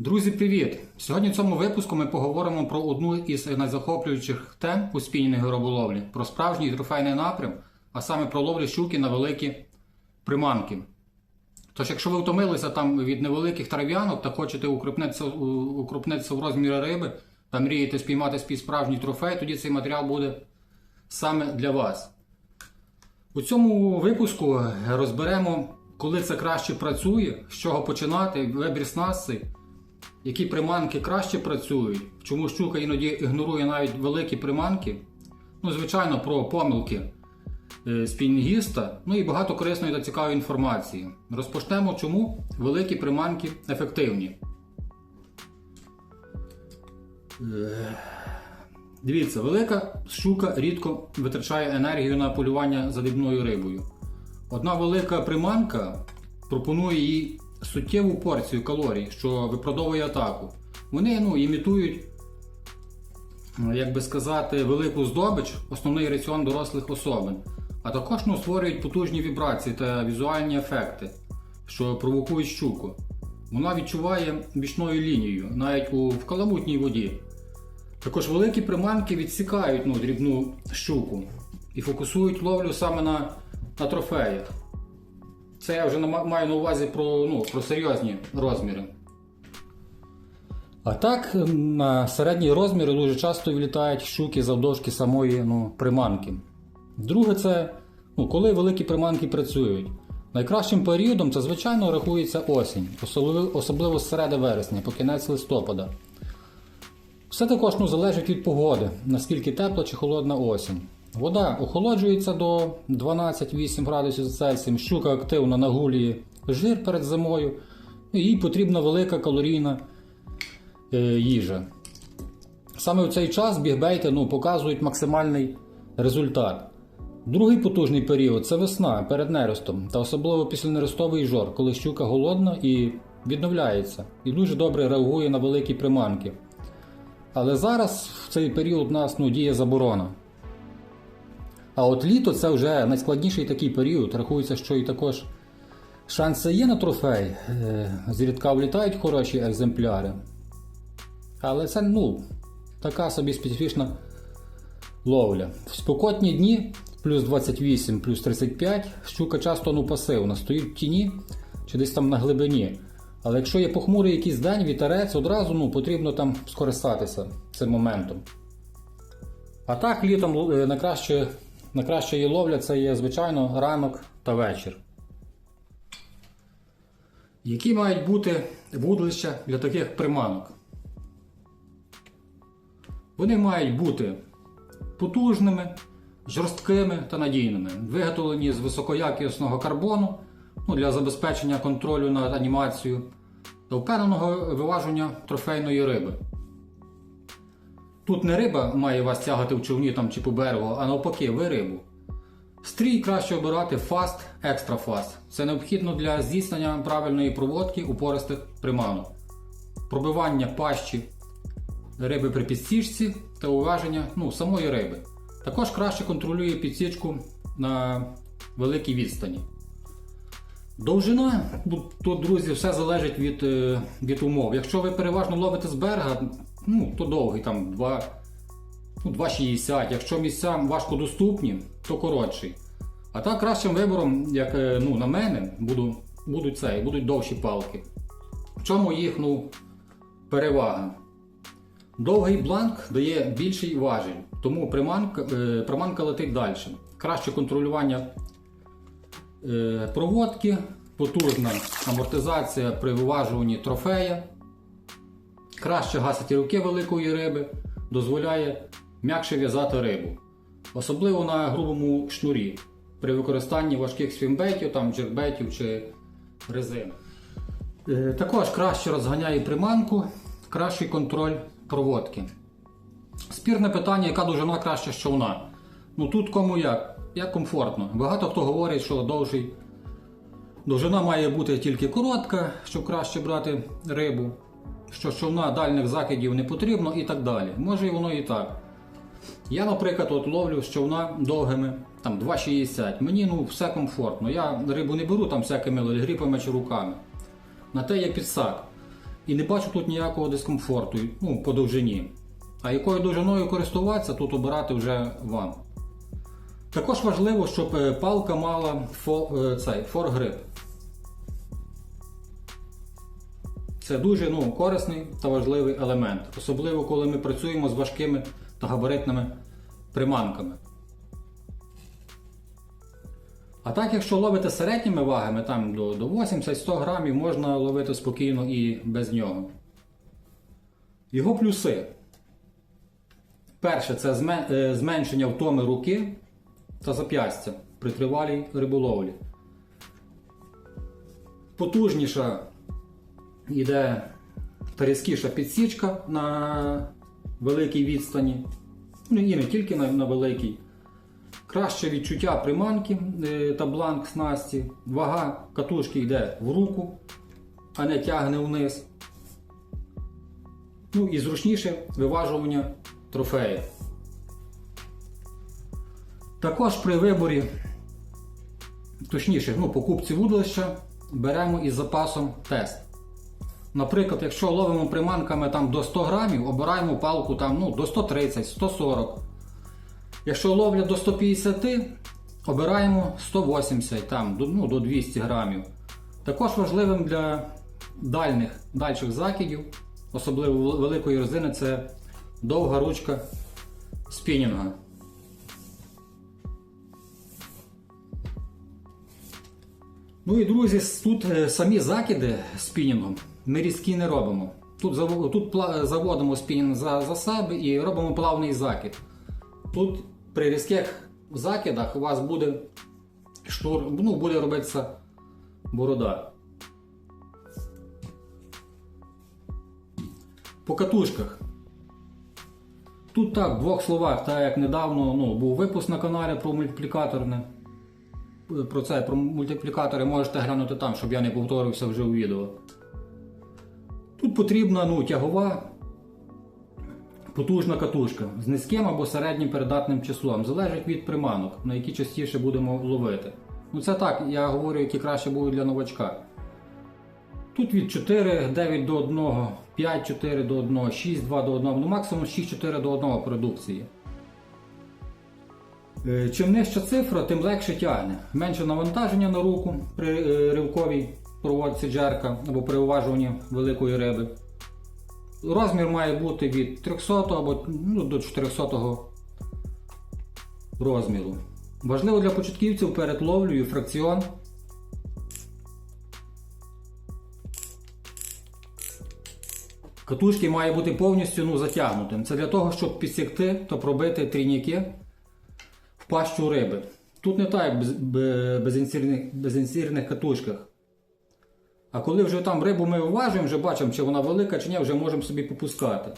Друзі, привіт! Сьогодні в цьому випуску ми поговоримо про одну із найзахоплюючих тем у спільній риболовлі про справжній трофейний напрям, а саме про ловлю щуки на великі приманки. Тож, якщо ви втомилися там від невеликих трав'янок та хочете укрупнитися, в розмірі риби та мрієте спіймати свій справжній трофей, тоді цей матеріал буде саме для вас. У цьому випуску розберемо, коли це краще працює, з чого починати, вибір снастей, які приманки краще працюють, чому щука іноді ігнорує навіть великі приманки. Ну, звичайно, про помилки е, спінігіста, ну і багато корисної та цікавої інформації. Розпочнемо, чому великі приманки ефективні. Е, Дивіться, велика щука рідко витрачає енергію на полювання за дрібною рибою. Одна велика приманка пропонує їй суттєву порцію калорій, що виправдовує атаку. Вони ну, імітують, ну, як би сказати, велику здобич, основний раціон дорослих особин, а також ну, створюють потужні вібрації та візуальні ефекти, що провокують щуку. Вона відчуває бічною лінією, навіть у вкаламутній воді. Також великі приманки відсікають ну, дрібну щуку і фокусують ловлю саме на, на трофеях. Це я вже маю на увазі про, ну, про серйозні розміри. А так, на середні розміри дуже часто влітають щуки завдовжки самої ну, приманки. Друге, це ну, коли великі приманки працюють. Найкращим періодом це, звичайно, рахується осінь, особливо, з середи вересня, по кінець листопада. Все також ну, залежить від погоди, наскільки тепла чи холодна осінь. Вода охолоджується до 12-8 градусів за Цельсієм, щука активно нагулює жир перед зимою, їй потрібна велика калорійна е, їжа. Саме в цей час бігбейти ну, показують максимальний результат. Другий потужний період це весна перед нерестом, та особливо після нерестовий жор, коли щука голодна і відновляється, і дуже добре реагує на великі приманки. Але зараз в цей період у нас ну, діє заборона. А от літо це вже найскладніший такий період. Рахується, що і також шанси є на трофей. Е, Зрідка влітають хороші екземпляри. Але це ну, така собі специфічна ловля. В спекотні дні плюс 28, плюс 35, щука часто ну, пасивна, стоїть в тіні чи десь там на глибині. Але якщо є похмурий якийсь день, вітерець, одразу ну, потрібно там скористатися цим моментом. А так літом е, найкраще, найкраще її ловля це є, звичайно, ранок та вечір. Які мають бути вудлища для таких приманок? Вони мають бути потужними, жорсткими та надійними, виготовлені з високоякісного карбону ну, для забезпечення контролю над анімацією та впевненого виваження трофейної риби. Тут не риба має вас тягати в човні там, чи по берегу, а навпаки, ви рибу. Стрій краще обирати фаст, екстра фаст. Це необхідно для здійснення правильної проводки упористих приманок, пробивання пащі риби при підсічці та уваження ну, самої риби. Також краще контролює підсічку на великій відстані. Довжина, тут, друзі, все залежить від, е, від умов. Якщо ви переважно ловите з берега, ну, то довгий, там 2, ну, 2,60. Якщо місця важкодоступні, то коротший. А так кращим вибором, як е, ну, на мене, буду, будуть, це, будуть довші палки. В чому їх ну, перевага? Довгий бланк дає більший важіль, тому приманка, е, приманка летить далі. Краще контролювання е, проводки, потужна амортизація при виважуванні трофея, краще гасити руки великої риби, дозволяє м'якше в'язати рибу. Особливо на грубому шнурі при використанні важких свімбейтів, там джербейтів чи резини. Е, Також краще розганяє приманку, кращий контроль проводки. Спірне питання, яка довжина краща з човна. Ну тут кому як, як комфортно. Багато хто говорить, що довший. Довжина має бути тільки коротка, щоб краще брати рибу, що човна дальних закидів не потрібно і так далі. Може і воно і так. Я, наприклад, от ловлю з човна довгими, там 2,60. Мені ну, все комфортно. Я рибу не беру там всякими гріпами чи руками. На те є підсак. І не бачу тут ніякого дискомфорту ну, по довжині. А якою довжиною користуватися, тут обирати вже вам. Також важливо, щоб е, палка мала фо, е, цей, форгрип. Це дуже ну, корисний та важливий елемент, особливо коли ми працюємо з важкими та габаритними приманками. А так, якщо ловите середніми вагами, там до, до 80-100 грамів, можна ловити спокійно і без нього. Його плюси. Перше, це е, зменшення втоми руки та зап'ястя при тривалій риболовлі. Потужніша йде різкіша підсічка на великій відстані. Ну і не тільки на, на великій. Краще відчуття приманки е, та бланк снасті. Вага катушки йде в руку, а не тягне вниз. Ну і зручніше виважування трофеїв. Також при виборі, точніше, ну, покупці вудлища беремо із запасом тест. Наприклад, якщо ловимо приманками там, до 100 грамів, обираємо палку там, ну, до 130, 140. Якщо ловлять до 150, обираємо 180 там, ну, до 200 грамів. Також важливим для дальних, дальших закидів, особливо великої резини, це довга ручка спінінга. Ну і друзі, тут е, самі закиди спінінгом ми різкі не робимо. Тут, тут заводимо спінінг за, за і робимо плавний закид. Тут при різких закидах у вас буде штур, ну, буде робитися борода. По катушках. Тут так, в двох словах, так як недавно ну, був випуск на каналі про мультиплікаторне. Про це, про мультиплікатори можете глянути там, щоб я не повторився вже у відео. Тут потрібна ну, тягова потужна катушка з низьким або середнім передатним числом. Залежить від приманок, на які частіше будемо ловити. Ну це так, я говорю, які краще будуть для новачка. Тут від 4, 9 до 1, 5, 4 до 1, 6, 2 до 1, ну максимум 6, 4 до 1 продукції. Е, Чим нижча цифра, тим легше тягне. Менше навантаження на руку при е, ривковій проводці джерка або при уважуванні великої риби. Розмір має бути від 300 або ну, до 400 розміру. Важливо для початківців перед ловлею фракціон. Катушки має бути повністю ну, затягнутим. Це для того, щоб підсікти та пробити трійники в пащу риби. Тут не так, як бе- безінсірних, безінсірних катушках. А коли вже там рибу ми вважуємо, вже бачимо, чи вона велика, чи ні, вже можемо собі попускати.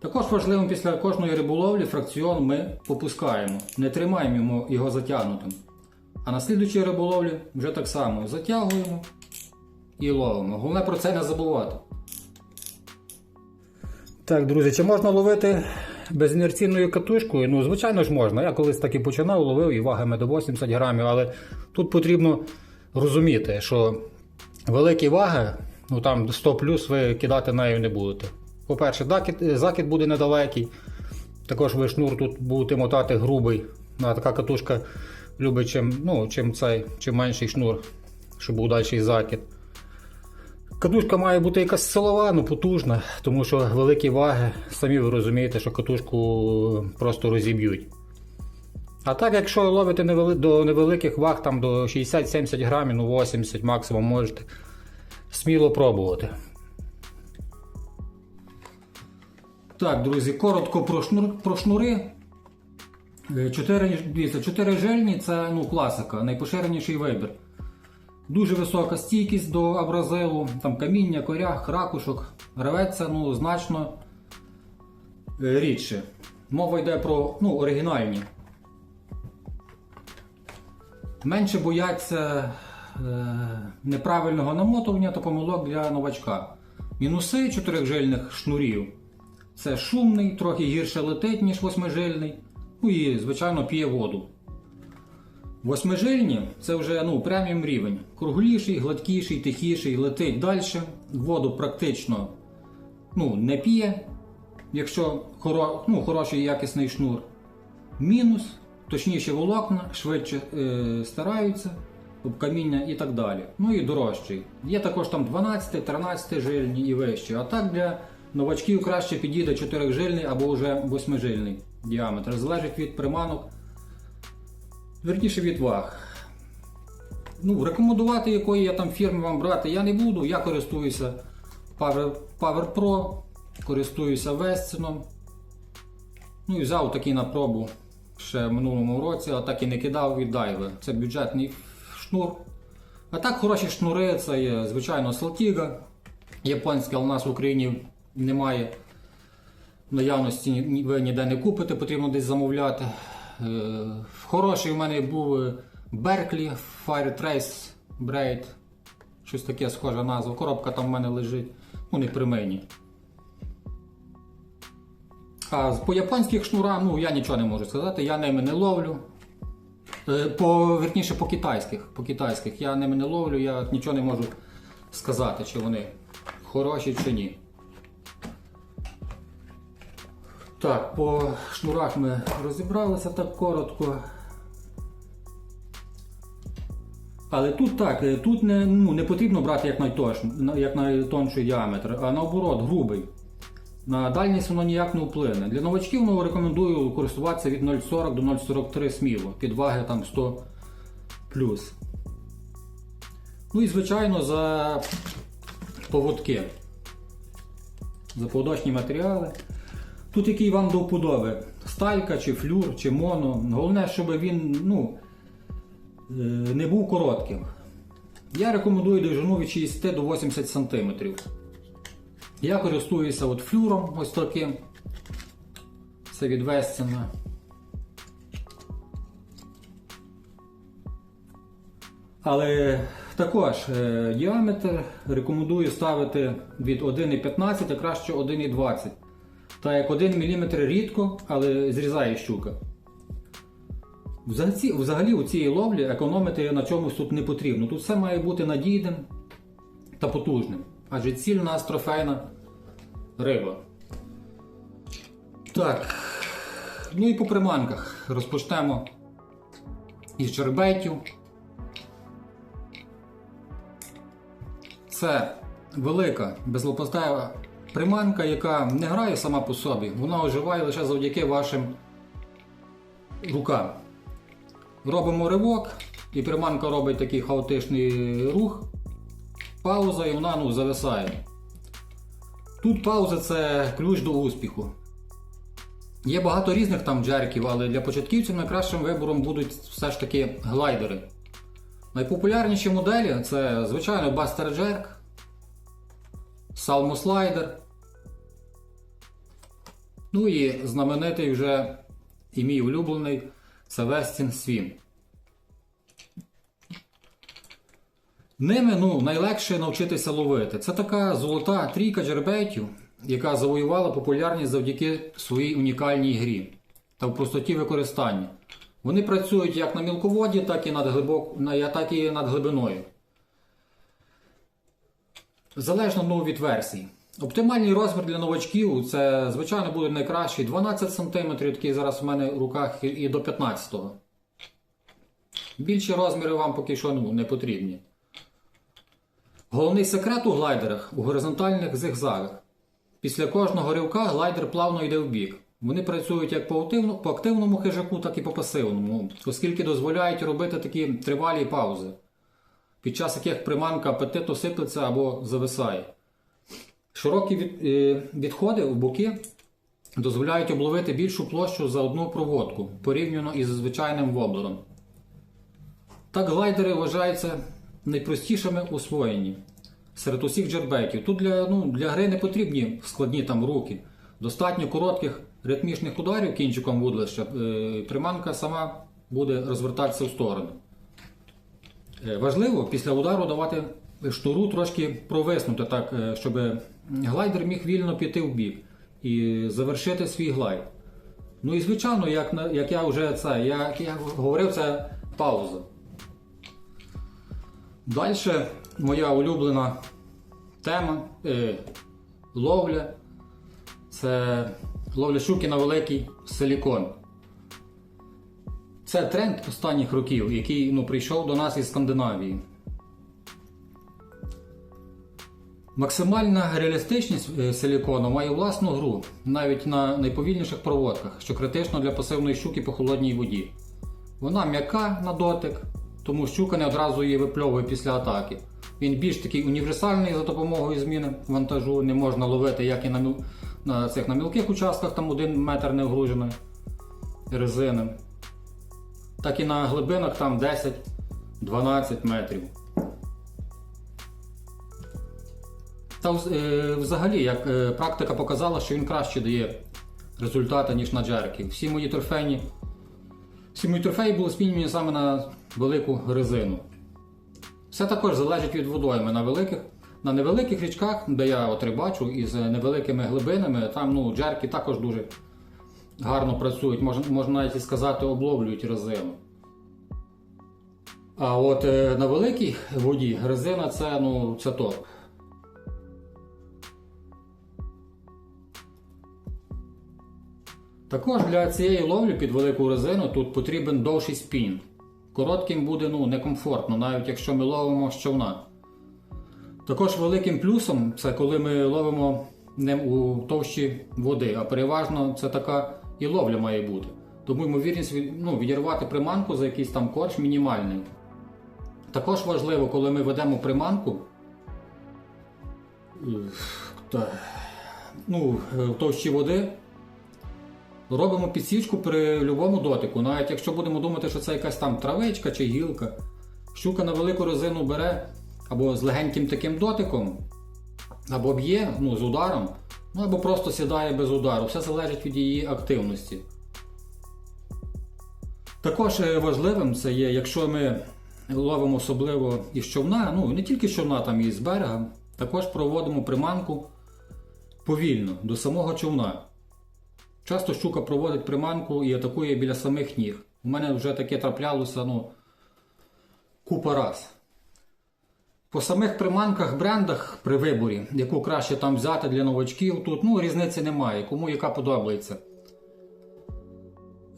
Також важливим після кожної риболовлі фракціон ми попускаємо, не тримаємо його затягнутим. А на слідуючій риболовлі вже так само затягуємо і ловимо. Головне про це не забувати. Так, друзі, чи можна ловити безінерційною катушкою? Ну, звичайно ж можна. Я колись так і починав, ловив і вагами до 80 грамів, але тут потрібно розуміти, що великі ваги, ну там 100 плюс ви кидати нею не будете. По-перше, закид, буде недалекий. Також ви шнур тут будете мотати грубий. Ну, така катушка любить чим, ну, чим, цей, чим менший шнур, щоб був дальший закид. Катушка має бути якась силова, ну потужна, тому що великі ваги, самі ви розумієте, що катушку просто розіб'ють. А так, якщо ловите невели- до невеликих ваг, там до 60-70 грамів, ну 80 максимум можете сміло пробувати. Так, друзі, коротко про, шнур, про шнури. Е, Чотири, дивіться, чотири жильні це ну, класика, найпоширеніший вибір. Дуже висока стійкість до абразилу, там каміння, корях, ракушок. Рветься ну, значно е, рідше. Мова йде про ну, оригінальні. Менше бояться е, неправильного намотування та помилок для новачка. Мінуси чотирьохжильних шнурів це шумний, трохи гірше летить, ніж восьмижильний. Ну і, звичайно, п'є воду. Восьмижильні це вже ну, преміум рівень. Кругліший, гладкіший, тихіший, летить далі. Воду практично ну, не п'є, якщо хоро, ну, хороший якісний шнур. Мінус, точніше волокна, швидше е, стараються, каміння і так далі. Ну і дорожчий. Є також там 12, 13 жильні і вищі. А так для новачків краще підійде 4 жильний або вже 8 жильний діаметр. Залежить від приманок, верніше від ваг. Ну, рекомендувати якої я там фірми вам брати я не буду. Я користуюся Power, Power Pro, користуюся Вестином. Ну і взяв такий на пробу ще в минулому році, а так і не кидав від Дайви. Це бюджетний шнур. А так хороші шнури, це є, звичайно, Салтіга. Японське, але у нас в Україні немає. Наявності ви ніде не купите, потрібно десь замовляти. Е, Хороший у мене був е, Berkeley Fire Trace Braid. Щось таке схожа назва. Коробка там в мене лежить. Ну, не при мені. А по японських шнурах, ну я нічого не можу сказати, я ними не ловлю. Е, По, верніше, по китайських. По китайських. Я ними не ловлю, я нічого не можу сказати, чи вони хороші чи ні. Так, по шнурах ми розібралися так коротко. Але тут так, е, тут не, ну, не потрібно брати як, найтош, як найтонший діаметр, а наоборот, грубий. На дальність воно ніяк не вплине. Для новачків ну, рекомендую користуватися від 0,40 до 0,43 сміло, підваги там 100 плюс. Ну і звичайно за поводки. За поводочні матеріали. Тут який вам до вподоби. Сталька, чи флюр, чи моно. Головне, щоб він ну, е, не був коротким. Я рекомендую довжину від 60 до 80 см. Я користуюся от флюром ось таким. Це від Вестіна. Але також е, діаметр рекомендую ставити від 1,15, а краще 1,20. Так як 1 мм рідко, але зрізає щука. Взагалі у цій ловлі економити на чомусь тут не потрібно. Тут все має бути надійним та потужним. Адже ціль у нас риба. Так. Ну і по приманках розпочнемо із чербетів. Це велика безлопастева приманка, яка не грає сама по собі, вона оживає лише завдяки вашим рукам. Робимо ривок, і приманка робить такий хаотичний рух, пауза і вона ну, зависає. Тут пауза це ключ до успіху. Є багато різних там джерків, але для початківців найкращим вибором будуть все ж таки глайдери. Найпопулярніші моделі це, звичайно, Buster Jerk, Salmo Slider. Ну і знаменитий вже і мій улюблений це Westin Swim. Ними ну, найлегше навчитися ловити. Це така золота трійка джербейтів, яка завоювала популярність завдяки своїй унікальній грі та в простоті використання. Вони працюють як на мілководі, так і над, глибок... так і над глибиною. Залежно ну, від версій. Оптимальний розмір для новачків це, звичайно, буде найкращий 12 см, такий зараз у мене в руках, і- до 15 Більші розміри вам поки що ну, не потрібні. Головний секрет у глайдерах у горизонтальних зигзагах. Після кожного ривка глайдер плавно йде в бік. Вони працюють як по, по активному хижаку, так і по пасивному, оскільки дозволяють робити такі тривалі паузи, під час яких приманка апетиту сиплеться або зависає. Широкі е, відходи в боки дозволяють обловити більшу площу за одну проводку, порівняно із звичайним воблером. Так глайдери вважаються найпростішими у освоєнні серед усіх джербеків. Тут для, ну, для гри не потрібні складні там руки. Достатньо коротких ритмічних ударів кінчиком вудлища. е, Приманка сама буде розвертатися в сторону. Е, Важливо після удару давати штуру трошки провиснути, так, е, щоб глайдер міг вільно піти в бік і завершити свій глайд. Ну і звичайно, як, як я вже це, як я говорив, це пауза. Далі моя улюблена тема е, ловля Це ловля щуки на великий силікон. Це тренд останніх років, який ну, прийшов до нас із Скандинавії. Максимальна реалістичність е, силікону має власну гру навіть на найповільніших проводках, що критично для пасивної щуки по холодній воді. Вона м'яка на дотик, тому щука не одразу її випльовує після атаки. Він більш такий універсальний за допомогою зміни вантажу, не можна ловити як і на, міл- на цих на мілких участках, там один метр не вгруженої резини, так і на глибинах там 10-12 метрів. Та е, взагалі, як е, практика показала, що він краще дає результати, ніж на джерки. Всі мої трофейні, всі мої трофеї були спільні саме на велику резину. Все також залежить від водойми. На великих, на невеликих річках, де я от рибачу, із невеликими глибинами, там ну, джерки також дуже гарно працюють, можна, можна навіть і сказати, обловлюють резину. А от е, на великій воді резина це, ну, це топ. Також для цієї ловлі під велику резину тут потрібен довший спінінг. Коротким буде ну, некомфортно, навіть якщо ми ловимо з човна. Також великим плюсом це коли ми ловимо не у товщі води, а переважно це така і ловля має бути. Тому ймовірність ну, відірвати приманку за якийсь там корч мінімальний. Також важливо, коли ми ведемо приманку. е, ну, е, в товщі води, робимо підсічку при будь-якому дотику. Навіть якщо будемо думати, що це якась там травичка чи гілка, щука на велику резину бере або з легеньким таким дотиком, або б'є ну, з ударом, ну або просто сідає без удару. Все залежить від її активності. Також е, важливим це є, якщо ми ловимо особливо із човна, ну не тільки з човна, там і з берега, також проводимо приманку повільно до самого човна. Часто щука проводить приманку і атакує біля самих ніг. У мене вже таке траплялося ну, купа раз. По самих приманках, брендах при виборі, яку краще там взяти для новачків, тут ну, різниці немає, кому яка подобається.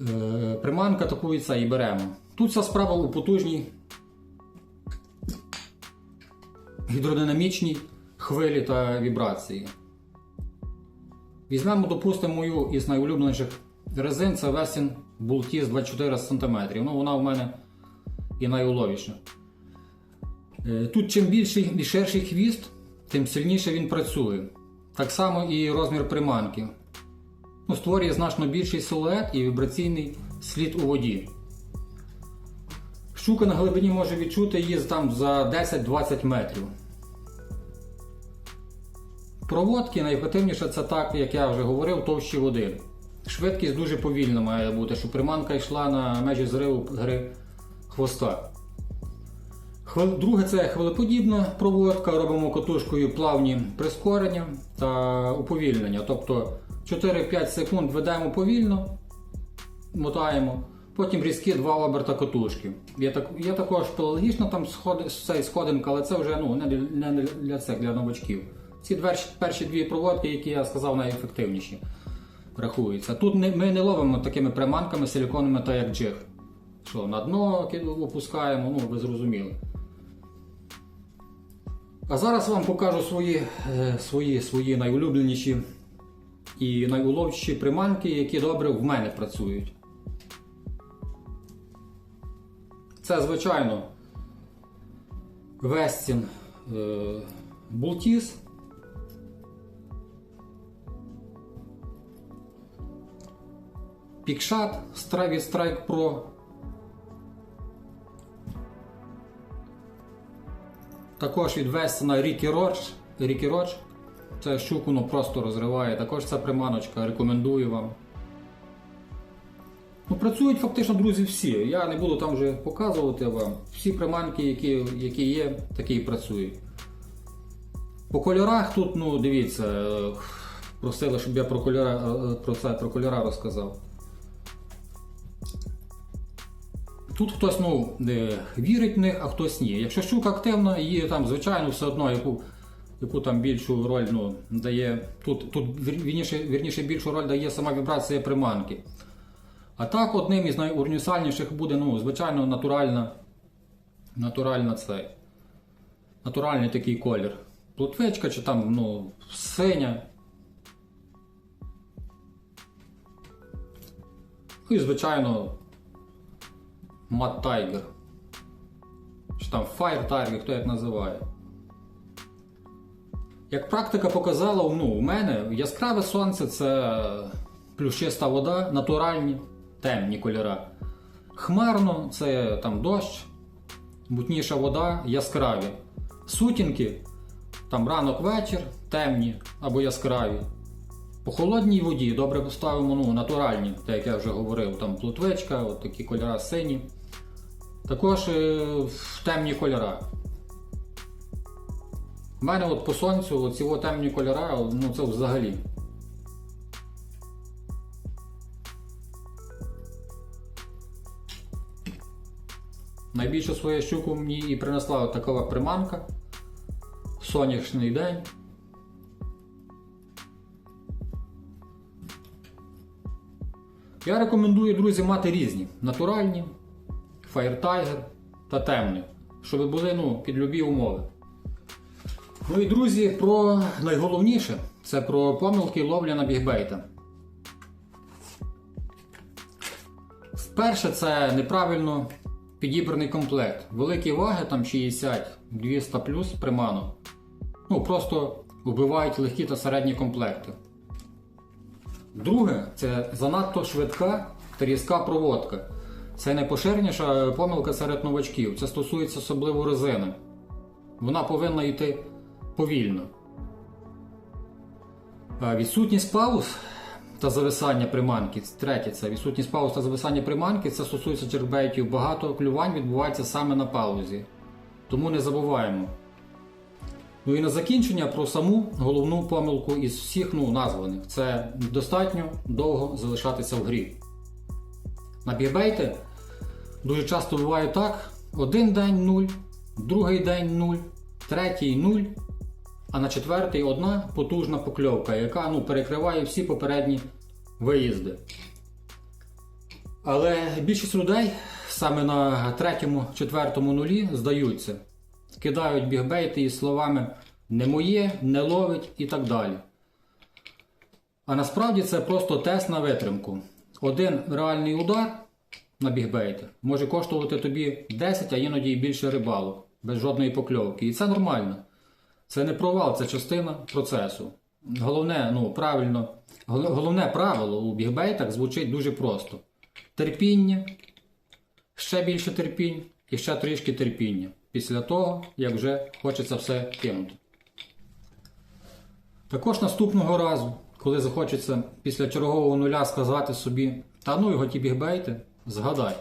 Е, приманка це і беремо. Тут вся справа у потужній гідродинамічній хвилі та вібрації. Візьмемо, допустимо, мою із найулюбленіших резин, це Весін Бултіс 24 см. Ну, вона в мене і найуловіша. Е, Тут чим більший і ширший хвіст, тим сильніше він працює. Так само і розмір приманки. Ну, створює значно більший силует і вібраційний слід у воді. Щука на глибині може відчути її там за 10-20 метрів. Проводки найефективніше це так, як я вже говорив, товщі води. Швидкість дуже повільна має бути, щоб приманка йшла на межі зриву гри хвоста. Друге це хвилеподібна проводка. Робимо катушкою плавні прискорення та уповільнення. Тобто 4-5 секунд ведемо повільно, мотаємо, потім різкі два оберта катушки. Є, так, є також пелагічна там сходинка, але це вже ну, не, не для цих, для новачків. Ці перші, дві проводки, які я сказав, найефективніші рахуються. Тут ми не ловимо такими приманками силіконами, та як джиг. Що, на дно опускаємо, ну ви зрозуміли. А зараз вам покажу свої, е, свої, свої найулюбленіші і найуловчіші приманки, які добре в мене працюють. Це, звичайно, Вестін Бултіс. Пікшат від Strike Pro. Також від Вестона Рікі Роч. Рікі Роч. Це щуку ну, просто розриває. Також ця приманочка, рекомендую вам. Ну, працюють фактично, друзі, всі. Я не буду там вже показувати вам. Всі приманки, які, які є, такі і працюють. По кольорах тут, ну, дивіться, е, просили, щоб я про кольора, е, про це, про кольора розказав. Тут хтось ну, вірить в них, а хтось ні. Якщо щука активна, її там, звичайно, все одно яку яку там більшу роль ну, дає. Тут, тут вірніше, вірніше більшу роль дає сама вібрація приманки. А так, одним із найуніверсальніших буде, ну, звичайно, натуральна, натуральна цей, натуральний такий колір. Плотвичка чи там ну, синя. Ну і, звичайно, Mad Tiger. Чи там Fire Tiger, хто як називає. Як практика показала, ну, у мене яскраве сонце це плюс чиста вода, натуральні, темні кольора. Хмарно це там дощ, мутніша вода, яскраві. Сутінки, там ранок вечір, темні або яскраві. По холодній воді добре поставимо ну, натуральні, так як я вже говорив, там плутвичка, от такі кольора сині. Також е, в темні кольора. У мене от по сонцю от темні кольора, ну це взагалі. Найбільше свою щуку мені і принесла така приманка. Сонячний день. Я рекомендую, друзі, мати різні: натуральні, Fire та темні, щоб були ну, під любі умови. Ну і друзі, про найголовніше це про помилки ловлі на бігбейта. Вперше це неправильно підібраний комплект. Великі ваги, там 60-200 плюс приманок. Ну, просто вбивають легкі та середні комплекти. Друге, це занадто швидка та різка проводка. Це найпоширеніша помилка серед новачків. Це стосується особливо резини. Вона повинна йти повільно. Відсутність пауз та зависання приманки. Третє, це відсутність пауз та зависання приманки. Це стосується джербейтів. Багато клювань відбувається саме на паузі. Тому не забуваємо. Ну і на закінчення про саму головну помилку із всіх ну, названих. Це достатньо довго залишатися в грі. На бігбейти дуже часто буває так: один день 0, другий день 0, третій 0, а на четвертий одна потужна покльовка, яка ну, перекриває всі попередні виїзди. Але більшість людей саме на третьому, четвертому нулі здаються, кидають бігбейти із словами не моє, не ловить і так далі. А насправді це просто тест на витримку. Один реальний удар на бігбейт може коштувати тобі 10, а іноді і більше рибалок, без жодної покльовки. І це нормально. Це не провал, це частина процесу. Головне, ну, правильно, головне правило у бігбейтах звучить дуже просто: терпіння, ще більше терпінь і ще трішки терпіння. Після того, як вже хочеться все кинути. Також наступного разу, коли захочеться після чергового нуля сказати собі, та ну його ті бігбейти, згадай.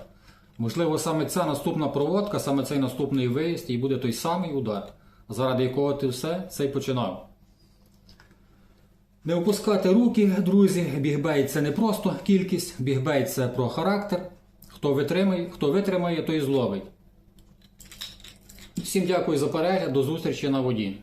Можливо, саме ця наступна проводка, саме цей наступний виїзд і буде той самий удар, заради якого ти все це й починав. Не опускати руки, друзі. Бігбейт це не просто кількість, бігбейт це про характер. Хто витримає, хто витримає, той зловить. Всім дякую за перегляд, до зустрічі на воді.